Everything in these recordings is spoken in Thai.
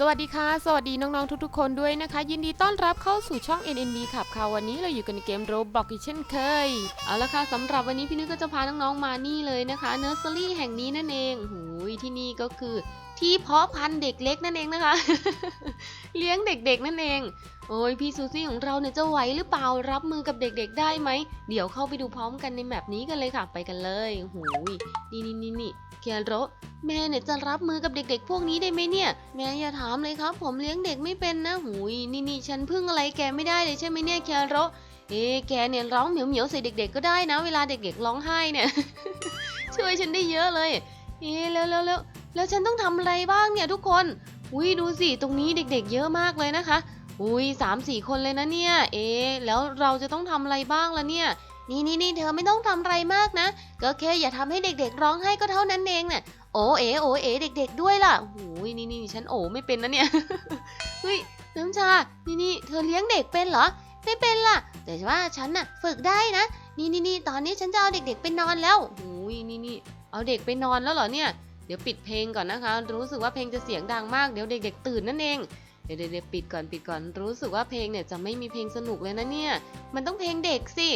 สวัสดีค่ะ สวัสดีน้องๆทุกๆ คนด้วยนะคะ ยินดีต้อนรับเข้าสู่ช่อง NNB ขับค่ะวันนี้เราอยู่กันในเกม Roblox อีกเช่นเคย เอาละค่ะสำหรับวันนี้พี่นุ้ยก็จะพาน้องๆมานี่เลยนะคะเนอร์เซอรี่แห่งนี้นั่นเองหูยที่นี่ก็คือที่เพาะพันธุ์เด็กเล็กนั่นเองนะคะ เลี้ยงเด็กๆนั่นเอง โอ้ยพี่ซูซี่ของเราเนี่ยจะไหวหรือเปล่ารับมือกับเด็กๆ ได้ไหมเดี๋ยวเข้าไปดูพร้อมกันในแมปนี้กันเลยค่ะไปกันเลยหูยนี่นี่นี่นี่ เคียโรแม่เนี่ยจะรับมือกับเด็กๆ พวกนี้ได้ไหมเนี่ย แม่อย่าถามเลยครับ ผมเลี้ยงเด็กไม่เป็นนะหูยนี่นี่ฉันพึ่งอะไรแกไม่ได้เลยใช่ไหมเนี่ยแคโรเอ๊แกเนี่ยร้องเหมียวเหมียวๆใส่เด็ก ๆ ก็ได้นะ เวลาเด็ก ๆ ร้องไห้เนี่ย ช่วยฉันได้เยอะเลย เอ๊แล้วแล้วแล้วแล้วฉันต้องทำอะไรบ้างเนี่ยทุกคนอุ้ยดูสิตรงนี้เด็ก ๆ เยอะมากเลยนะคะอุ้ยสามสี่คนเลยนะเนี่ย เอ๊แล้วเราจะต้องทำอะไรบ้างล่ะเนี่ย นี่นี่นี่เธอไม่ต้องทำอะไรมากนะ ก็แค่อย่าทำให้เด็กๆ ร้องไห้ก็เท่านั้นเองน่ะ โอเอ๋โอเอ๋เด็ก ๆ ด้วยล่ะโอ้ยนี่นี่ฉันโอไม่เป็นนะเนี่ย เฮ้ยน้ำชา นี่นี่เธอเลี้ยงเด็กเป็นเหรอ ไม่เป็นล่ะ แต่ว่าฉันน่ะฝึกได้นะ นี่นี่นี่ตอนนี้ฉันจะเอาเด็กๆไปนอนแล้วโอ้ยนี่นี่เอาเด็กไปนอนแล้วเหรอเนี่ย เดี๋ยวปิดเพลงก่อนนะคะ รู้สึกว่าเพลงจะเสียงดังมาก เดี๋ยวเด็ก ๆ ตื่นนั่นเองเดี๋ยวเดี๋ยวเดี๋ยวปิดก่อนปิดก่อน รู้สึกว่าเพลงเนี่ยจะไม่มีเพลงสนุกเลยนะเนี่ย มันต้องเพลงเด็กสิ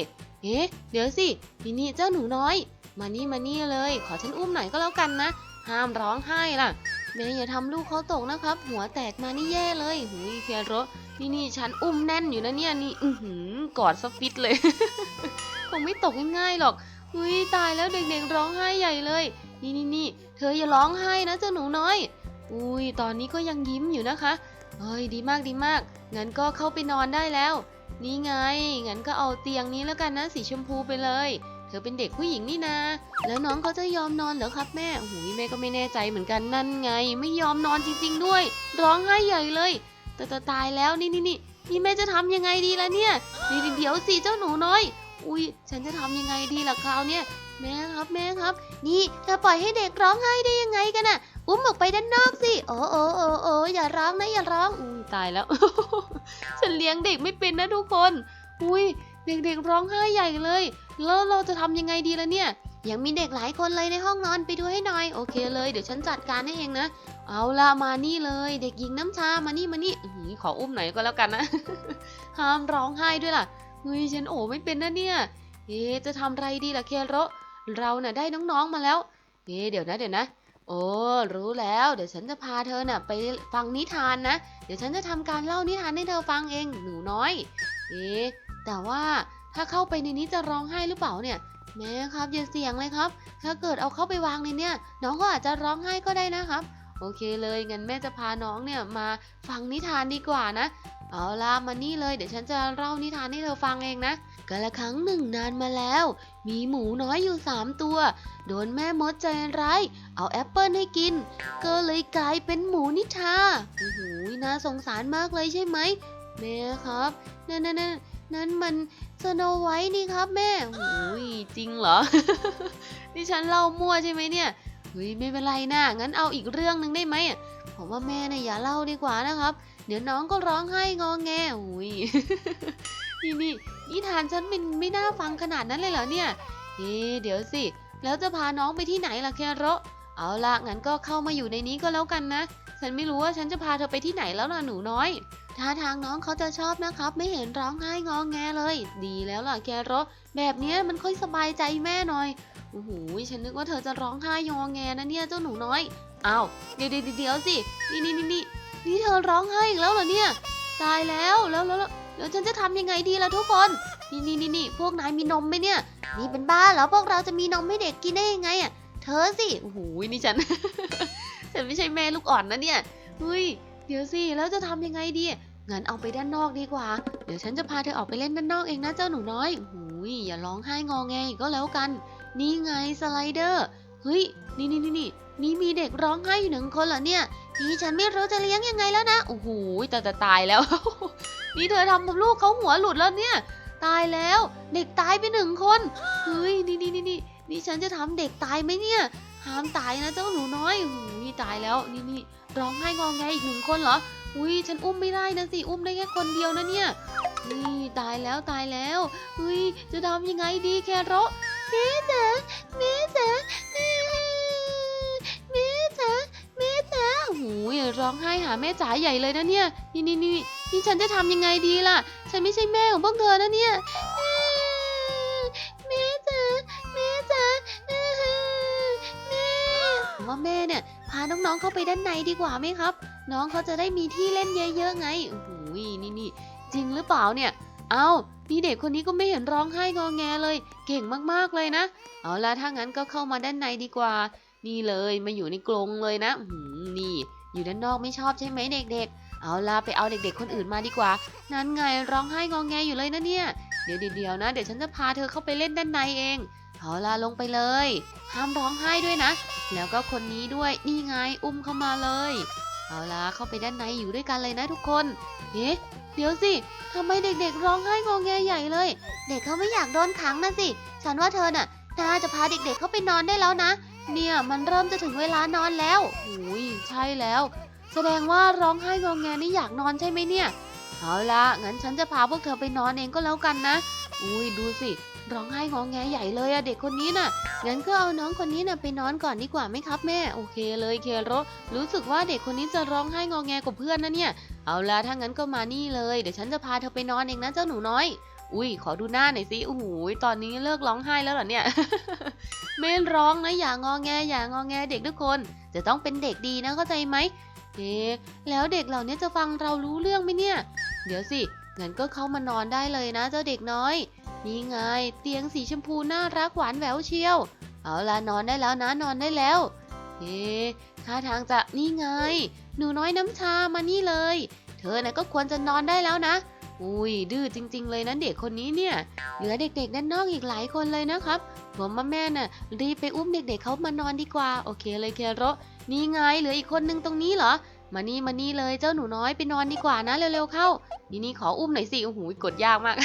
เอ๊ะ เดี๋ยวสินี่นี่เจ้าหนูน้อย มานี่มานี่เลย ขอฉันอุ้มหน่อยก็แล้วกันนะ ห้ามร้องไห้ล่ะ แม่อย่าทำลูกเขาตกนะครับ หัวแตกมานี่แย่เลยหุยเคียโรนี่นี่ฉันอุ้มแน่นอยู่นะเนี่ยนี่ อือหือกอดสฟิตเลย คงไม่ตกง่ายๆหรอกหุยตายแล้วเด็กๆร้องไห้ใหญ่เลย นี่นี่นี่เธออย่าร้องไห้นะเจ้าหนูน้อย อุ้ยตอนนี้ก็ยังยิ้มอยู่นะคะเฮ้ยดีมากดีมากงั้นก็เข้าไปนอนได้แล้ว นี่ไง งั้นก็เอาเตียงนี้แล้วกันนะสีชมพูไปเลย เธอเป็นเด็กผู้หญิงนี่นา แล้วน้องเขาจะยอมนอนเหรอครับแม่โอ้โหแม่ก็ไม่แน่ใจเหมือนกันนั่นไง ไม่ยอมนอนจริง ๆ ด้วย ร้องไห้ใหญ่เลยแต่แต่ตายแล้วนี่นี่นี่นี่แม่จะทำยังไงดีล่ะเนี่ยนี่เดี๋ยวสิเจ้าหนูน้อย อุ้ยฉันจะทำยังไงดีล่ะคราวเนี่ยแม่ครับแม่ครับ นี่เธอปล่อยให้เด็กร้องไห้ได้ยังไงกันน่ะ อุ้มออกไปด้านนอกสิ โอ้โอ้โอ้โอ้อย่าร้องนะอย่าร้องอุ้ยตายแล้ว ฉันเลี้ยงเด็กไม่เป็นนะทุกคน อุ้ยเด็กๆร้องไห้ใหญ่เลย แล้วเราจะทำยังไงดีล่ะเนี่ย ยังมีเด็กหลายคนเลยในห้องนอนไปดูให้หน่อย โอเคเลย เดี๋ยวฉันจัดการให้เองนะ เอาละมานี่เลย เด็กหญิงน้ำชา มานี่มานี่อขออุ้มหน่อยก็แล้วกันนะ ห้ามร้องไห้ด้วยล่ะเฮ้ยฉันโอ้ไม่เป็นนะเนี่ย เอ๊จะทำไรดีล่ะเคโรเราน่ะได้น้องๆมาแล้ว เอ๊เดี๋ยวนะเดี๋ยวนะ โอ้รู้แล้ว เดี๋ยวฉันจะพาเธอน่ะไปฟังนิทานนะ เดี๋ยวฉันจะทำการเล่านิทานให้เธอฟังเองหนูน้อย เอ๊แต่ว่าถ้าเข้าไปในนี้จะร้องไห้หรือเปล่าเนี่ย แม่ครับอย่าเสียงเลยครับ ถ้าเกิดเอาเข้าไปวางในเนี่ย น้องก็อาจจะร้องไห้ก็ได้นะครับ โอเคเลยงั้นแม่จะพาน้องเนี่ยมาฟังนิทานดีกว่านะ เอาล่ะมานี่เลย เดี๋ยวฉันจะเล่านิทานให้เธอฟังเองนะ กาละครั้งหนึ่งนานมาแล้ว มีหมูน้อยอยู่สามตัว โดนแม่มดใจร้าย เอาแอปเปิลให้กิน ก็เลยกลายเป็นหมูนิทาโอ้โหน่าสงสารมากเลยใช่ไหมแม่ครับนั่นนั่นนั่นนั่นมันสโนไวท์นี่ครับแม่โอ้ยจริงเหรอ นี่ฉันเล่ามั่วใช่ไหมเนี่ยเฮ้ยไม่เป็นไรนะงั้นเอาอีกเรื่องหนึ่งได้ไหมอะผมว่าแม่เนี่ยอย่าเล่าดีกว่านะครับ เดี๋ยวน้องก็ร้องไห้งอแงโอ้ย นี่นี่นิทานฉันมันไม่น่าฟังขนาดนั้นเลยเหรอเนี่ยเอ๊เดี๋ยวสิ แล้วจะพาน้องไปที่ไหนล่ะแคโรเอาละงั้นก็เข้ามาอยู่ในนี้ก็แล้วกันนะ ฉันไม่รู้ว่าฉันจะพาเธอไปที่ไหนแล้วล่ะหนูน้อยท่าทางน้องเขาจะชอบนะครับ ไม่เห็นร้องไห้งองแงเลย ดีแล้วล่ะแคโรแบบนี้มันค่อยสบายใจแม่หน่อยโอ้โหฉันนึกว่าเธอจะร้องไห้งอแงนะเนี่ยเจ้าหนูน้อยอ้าเดี๋ยวเดี๋ยวเดี๋ยวสินี่นี่นี่นี่นี่เธอร้องไห้อีกแล้วเหรอเนี่ย ตายแล้วแล้วแล้ว แล้วแล้วฉันจะทำยังไงดีล่ะทุกคน นี่นี่นี่นี่พวกนายมีนมไหมเนี่ย นี่เป็นบ้าเหรอพวกเราจะมีนมให้เด็กกินได้ยังไงอะ เธอสิ โอ้โห นี่ฉัน ฉันไม่ใช่แม่ลูกอ่อนนะเนี่ย เฮ้ย เดี๋ยวสิ แล้วจะทำยังไงดี งั้นเอาไปด้านนอกดีกว่า เดี๋ยวฉันจะพาเธอออกไปเล่นด้านนอกเองนะเจ้าหนูน้อยโอ้ยอย่าร้องไห้งอแงอีกก็แล้วกัน นี่ไงสไลเดอร์ เฮ้ย นี่นี่นี่นี่นี่มีเด็กร้องไห้อยู่หนึ่งคนเหรอเนี่ย นี่ฉันไม่รู้จะเลี้ยงยังไงแล้วนะโอ้โหแต่แต่ตายแล้ว นี่เธอทำกับลูกเขาหัวหลุดแล้วเนี่ย ตายแล้ว เด็กตายไปหนึ่งคนเฮ้ยนี่นี่นี่นี่นี่ฉันจะทำเด็กตายไหมเนี่ยห้ามตายนะเจ้าหนูน้อยโอ้ยตายแล้วนี่นี่ร้องไห้งองแงอีกหนึ่งคนเหรออุ้ยฉันอุ้มไม่ได้นะสิอุ้มได้แค่คนเดียวนะเนี่ยนี่ตายแล้วตายแล้วเฮ้ยจะทำยังไงดีแครแม่จ๋าแม่จ๋าแม่แม่จ๋า แม่จ๋าโอ้ยร้องไห้หาแม่จ๋าใหญ่เลยนะเนี่ย นี่นี่นี่นี่ฉันจะทำยังไงดีล่ะ ฉันไม่ใช่แม่ของพวกเธอนะเนี่ยแม่จ๋าแม่จ๋าแม่มว่าแม่เนี่ยพาน้องๆเข้าไปด้านในดีกว่าไหมครับ น้องเขาจะได้มีที่เล่นเยอะๆไงโอ้โหนี่นี่จริงหรือเปล่าเนี่ย เอ้านี่เด็กคนนี้ก็ไม่เห็นร้องไห้งอแงเลย เก่งมากๆเลยนะ เอาล่ะถ้างั้นก็เข้ามาด้านในดีกว่า นี่เลยมาอยู่ในกรงเลยนะหือนี่ อยู่ด้านนอกไม่ชอบใช่ไหมเด็ก ๆ เอาล่ะไปเอาเด็ก ๆ คนอื่นมาดีกว่า นั้นไงร้องไห้งอแงอยู่เลยนะเนี่ย เดี๋ยวเดี๋ยวๆนะ เดี๋ยวฉันจะพาเธอเข้าไปเล่นด้านในเอง เอาล่ะลงไปเลย ห้ามร้องไห้ด้วยนะ แล้วก็คนนี้ด้วย นี่ไงอุ้มเข้ามาเลย เอาล่ะเข้าไปด้านในอยู่ด้วยกันเลยนะทุกคน เอ๊ะเดี๋ยวสิทำไมเด็กๆ ร้องไห้งอแงใหญ่เลย เด็กเขาไม่อยากโดนขังนะสิ ฉันว่าเธอน่ะน่าจะพาเด็กๆ เข้าไปนอนได้แล้วนะ เนี่ยมันเริ่มจะถึงเวลานอนแล้วอุ้ยใช่แล้ว แสดงว่าร้องไห้งอแงนี่อยากนอนใช่ไหมเนี่ย เอาละงั้นฉันจะพาพวกเธอไปนอนเองก็แล้วกันนะ อุ้ยดูสิร้องไห้งอแงใหญ่เลยอะเด็กคนนี้น่ะ งั้นก็เอาน้องคนนี้น่ะไปนอนก่อนดีกว่าไหมครับแม่ โอเคเลยเคโรรู้สึกว่าเด็กคนนี้จะร้องไห้งอแงกว่าเพื่อนนะเนี่ย เอาละถ้างั้นก็มานี่เลย เดี๋ยวฉันจะพาเธอไปนอนเองนะเจ้าหนูน้อย อุ้ยขอดูหน้าหน่อยสิโอ้โหตอนนี้เลิกร้องไห้แล้วเหรอเนี่ย ไม่ร้องนะอย่างอแงอย่างอแงเด็กทุกคน จะต้องเป็นเด็กดีนะเข้าใจไหมเอ๊แล้วเด็กเหล่านี้จะฟังเรารู้เรื่องไหมเนี่ย เดี๋ยวสิงั้นก็เข้ามานอนได้เลยนะ เจ้าเด็กน้อย นี่ไง เตียงสีชมพูน่ารักหวานแหววเชียว เอาล่ะนอนได้แล้วนะนอนได้แล้วเอ๊ท่าทางจะนี่ไง หนูน้อยน้ำชามานี่เลย เธอน่ะก็ควรจะนอนได้แล้วนะ อุ้ยดื้อจริง ๆ เลยนะเด็กคนนี้เนี่ย เหลือเด็กๆด้านนอกอีกหลายคนเลยนะครับ ผมว่าแม่น่ะรีบไปอุ้มเด็กๆเขามานอนดีกว่า โอเคเลยเคโรนี่ไงเหลืออีกคนนึงตรงนี้เหรอ มานี่มานี่เลยเจ้าหนูน้อยไปนอนดีกว่านะเร็วๆเข้า นี่นี่ขออุ้มหน่อยสิ โอ้โหกดยากมาก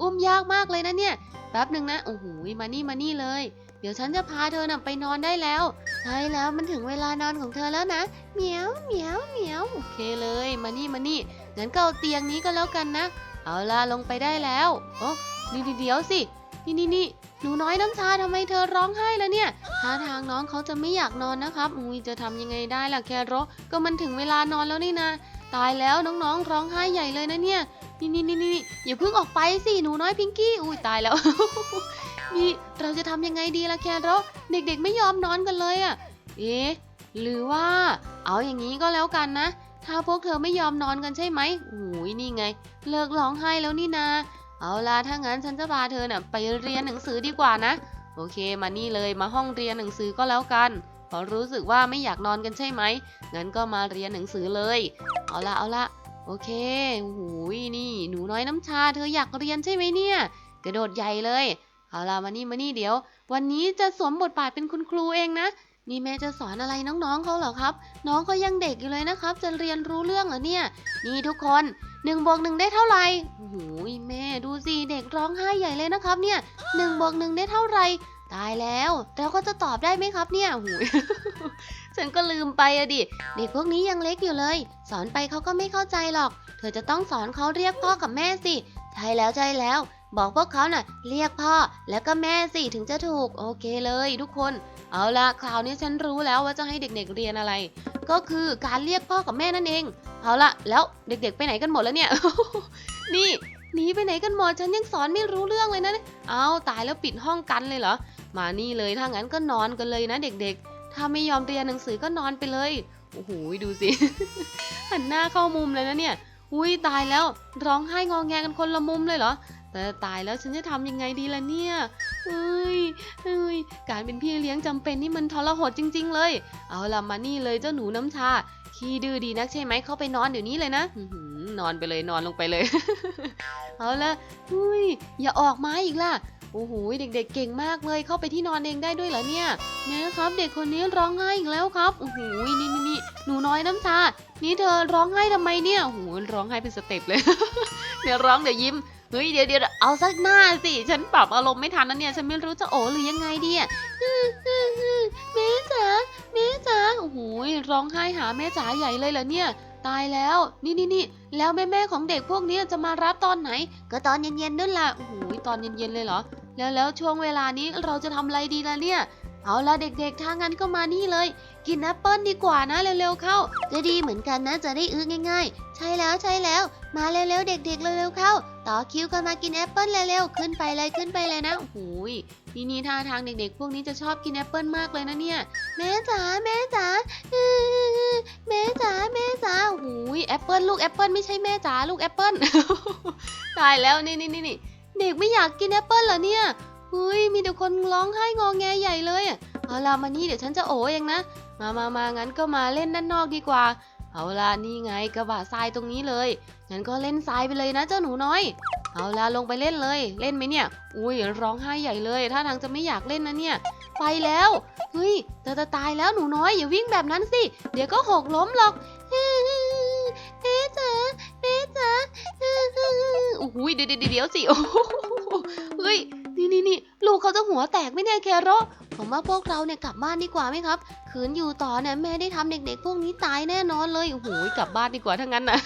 อุ้มยากมากเลยนะเนี่ย แป๊บหนึ่งนะ โอ้โหมานี่มานี่เลย เดี๋ยวฉันจะพาเธอน่ะไปนอนได้แล้ว ใช่แล้วมันถึงเวลานอนของเธอแล้วนะ เหมียวเหมียวเหมียวโอเคเลย มานี่มานี่ งั้นก็เอาเตียงนี้ก็แล้วกันนะ เอาล่ะลงไปได้แล้วโอ้นี่เดี๋ยวสิ นี่นี่นี่หนูน้อยน้ำชาทำไมเธอร้องไห้แล้วเนี่ยท่าทางน้องเขาจะไม่อยากนอนนะครับอุ้ยจะทำยังไงได้ล่ะแคโรก็มันถึงเวลานอนแล้วนี่นะ ตายแล้วน้องๆร้องไห้ใหญ่เลยนะเนี่ย นี่นี่นี่นี่อย่าเพิ่งออกไปสิหนูน้อยพิงกี้ อุ้ยตายแล้ว นี่เราจะทำยังไงดีล่ะแคโรเด็กๆไม่ยอมนอนกันเลยอะ่ะ เอ๊ะหรือว่า เอาอย่างนี้ก็แล้วกันนะ ถ้าพวกเธอไม่ยอมนอนกันใช่ไหมโอ้ยนี่ไง เลิกร้องไห้แล้วนี่นา เอาล่ะถ้างั้นฉันจะพาเธอน่ะไปเรียนหนังสือดีกว่านะ โอเค มานี่เลยมาห้องเรียนหนังสือก็แล้วกันพราะรู้สึกว่าไม่อยากนอนกันใช่ไหม งั้นก็มาเรียนหนังสือเลย เอาละเอาละโอเคโอ้โหนี่ หนูน้อยน้ำชา เธออยากเรียนใช่ไหมเนี่ย กระโดดใหญ่เลย เอาล่ะมานี่มานี่เดี๋ยว วันนี้จะสวมบทบาทเป็นคุณครูเองนะ นี่แม่จะสอนอะไรน้องๆเขาเหรอครับ น้องก็ยังเด็กอยู่เลยนะครับ จะเรียนรู้เรื่องเหรอเนี่ย นี่ทุกคนหนึ่งบวกหนึ่งได้เท่าไหร่โอ้โหแม่ดูสิเด็กร้องไห้ใหญ่เลยนะครับ เนี่ยหนึ่งบวกหนึ่งได้เท่าไหร่ตายแล้วเราก็จะตอบได้ไหมครับเนี่ยโอ้โหฉันก็ลืมไปอะดิ เด็กพวกนี้ยังเล็กอยู่เลย สอนไปเขาก็ไม่เข้าใจหรอก เธอจะต้องสอนเขาเรียกพ่อกับแม่สิ ใช่แล้วใช่แล้ว บอกพวกเขาหน่ะเรียกพ่อแล้วก็แม่สิถึงจะถูก โอเคเลยทุกคน เอาละคราวนี้ฉันรู้แล้วว่าจะให้เด็กๆเรียนอะไร ก็คือการเรียกพ่อกับแม่นั่นเอง เอาละแล้วเด็กๆไปไหนกันหมดแล้วเนี่ย นี่หนีไปไหนกันหมดฉันยังสอนไม่รู้เรื่องเลยนะ เอาตายแล้วปิดห้องกันเลยเหรอ มานี่เลยถ้างั้นก็นอนกันเลยนะเด็กๆ ถ้าไม่ยอมเรียนหนังสือก็นอนไปเลย โอ้โหดูสิ หันหน้าเข้ามุมเลยนะเนี่ย อุ้ยตายแล้วร้องไห้งอแงกันคนละมุมเลยเหรอ แต่ตายแล้วฉันจะทำยังไงดีล่ะเนี่ยเอ้ยเอ้ยการเป็นพี่เลี้ยงจำเป็นนี่มันทรหดจริง ๆ เลย เอาล่ะมานี่เลยเจ้าหนูน้ำชา ขี้ดื้อดีนักใช่ไหมเข้าไปนอนเดี๋ยวนี้เลยนะนอนไปเลยนอนลงไปเลย เอาละอุ้ยอย่าออกมาอีกล่ะโอ้โหเด็กๆ เก่งมากเลยเข้าไปที่นอนเองได้ด้วยเหรอเนี่ยแม่ครับ เด็กคนนี้ร้องไห้อีกแล้วครับโอ้โหนี่นี่นี่หนูน้อยน้ำชา นี่เธอร้องไห้ทำไมเนี่ยโอ้โหร้องไห้เป็นสเต็ปเลยเดี๋ยวร้องเดี๋ยวยิ้ม เฮ้ยเดี๋ยวเดี๋ยวเอาสักหน้าสิ ฉันปรับอารมณ์ไม่ทันนะเนี่ย ฉันไม่รู้จะโอหรือยังไงดีอะแม่จ๋าแม่จ๋าโอ้โหร้องไห้หาแม่จ๋าใหญ่เลยเหรอเนี่ย ตายแล้ว นี่นี่นี่แล้วแม่แม่ของเด็กพวกนี้จะมารับตอนไหน ก็ตอนเย็นๆนั่นแหละโอ้โหตอนเย็นๆเลยเหรอ แล้วแล้วช่วงเวลานี้เราจะทำอะไรดีล่ะเนี่ย เอาละเด็กๆ ถ้างั้นก็มานี่เลย กินแอปเปิลดีกว่านะเร็วๆเข้า จะดีเหมือนกันนะจะได้อื้อง่าย ๆ ใช่แล้วใช่แล้ว มาเร็วๆเด็กๆเร็วๆเข้า ต่อคิวกันมากินแอปเปิลเร็วๆขึ้นไปเลยขึ้นไปเลยนะโอ้โหยนี่นี่ท่าทางเด็กๆ พวกนี้จะชอบกินแอปเปิลมากเลยนะเนี่ยแม่จ๋าแม่จ๋าแม่จ๋าแม่จ๋าโอ้โหยแอปเปิลลูกแอปเปิลไม่ใช่แม่จ๋าลูกแอปเปิลตายแล้วนี่นี่นี่นี่เด็กไม่อยากกินแอปเปิลเหรอเนี่ย เฮ้ยมีแต่คนร้องไห้งอแงใหญ่เลยอะเอาล่ะมานี่เดี๋ยวฉันจะโอเองนะ มามามางั้นก็มาเล่นด้านนอกดีกว่า เอาล่ะนี่ไงกระบะทรายตรงนี้เลย งั้นก็เล่นทรายไปเลยนะเจ้าหนูน้อย เอาล่ะลงไปเล่นเลย เล่นไหมเนี่ย อุ้ยร้องไห้ใหญ่เลยถ้าทางจะไม่อยากเล่นนะเนี่ย ไปแล้ว เฮ้ยจะจะตายแล้วหนูน้อยอย่าวิ่งแบบนั้นสิ เดี๋ยวก็หกล้มหรอกแม่จ๋าแม่จ๋าโอ้โหเดี๋ยวเดี๋ยวเดี๋ยวสิโอ้โหเฮ้ย นี่นี่นี่ลูกเขาจะหัวแตกไม่แน่ยแคโรผมว่าพวกเราเนี่ยกลับบ้านดีกว่าไหมครับ ขืนอยู่ต่อเนี่ยแม่ได้ทำเด็กๆ พวกนี้ตายแน่นอนเลยโอ้โหกลับบ้านดีกว่าทั้งนั้นนะ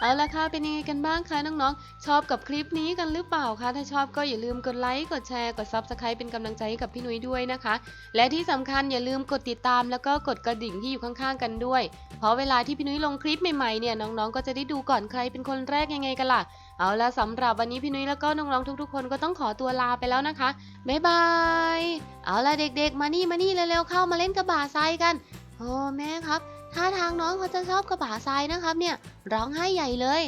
เอาละค่ะเป็นยังไงกันบ้างคะน้องๆ ชอบกับคลิปนี้กันหรือเปล่าคะถ้าชอบก็อย่าลืมกดไลค์กดแชร์กด Subscribe เป็นกำลังใจให้กับพี่นุ้ยด้วยนะคะ และที่สำคัญอย่าลืมกดติดตามแล้วก็กดกระดิ่งที่อยู่ข้างๆกันด้วย เพราะเวลาที่พี่นุ้ยลงคลิปใหม่ๆเนี่ยน้องๆก็จะได้ดูก่อนใครเป็นคนแรกยังไงกันล่ะเอาละสำหรับวันนี้พี่นุ้ยแล้วก็น้องๆทุกๆ คนก็ต้องขอตัวลาไปแล้วนะคะบ๊ายบายเอาละเด็กๆ มานี่มานี่เร็วๆเข้ามาเล่นกระบะทรายกัน โอ้แม่ครับท่าทางน้องเขาจะชอบกระบะทรายนะครับเนี่ยร้องไห้ใหญ่เลย